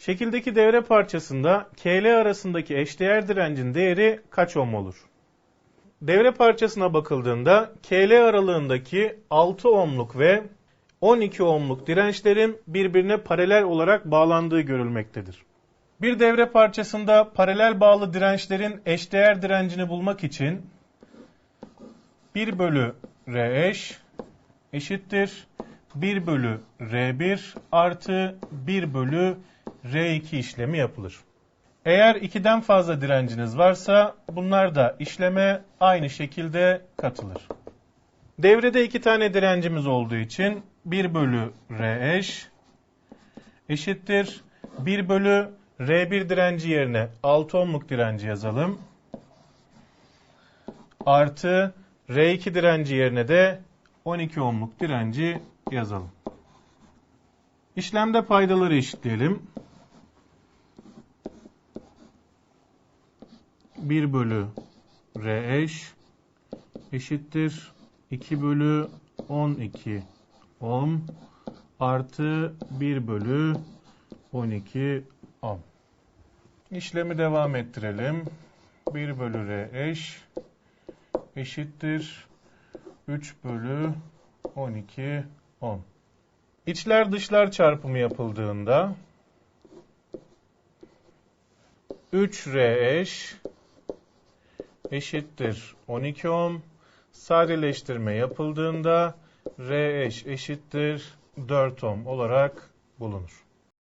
Şekildeki devre parçasında KL arasındaki eşdeğer direncin değeri kaç ohm olur? Devre parçasına bakıldığında KL aralığındaki 6 ohmluk ve 12 ohmluk dirençlerin birbirine paralel olarak bağlandığı görülmektedir. Bir devre parçasında paralel bağlı dirençlerin eşdeğer direncini bulmak için 1 bölü R eş eşittir 1 bölü R1 artı 1 bölü R2 işlemi yapılır. Eğer 2'den fazla direnciniz varsa bunlar da işleme aynı şekilde katılır. Devrede iki tane direncimiz olduğu için 1 bölü R eş eşittir 1 bölü R1 direnci yerine 6 ohmluk direnci yazalım. Artı R2 direnci yerine de 12 ohmluk direnci yazalım. İşlemde paydaları eşitleyelim. 1 bölü R eş eşittir 2 bölü 12 ohm artı 1 bölü 12 ohm. İşlemi devam ettirelim. 1 bölü R eş eşittir 3 bölü 12 ohm. İçler dışlar çarpımı yapıldığında 3R eş eşittir 12 ohm. Sadeleştirme yapıldığında R eş eşittir 4 ohm olarak bulunur.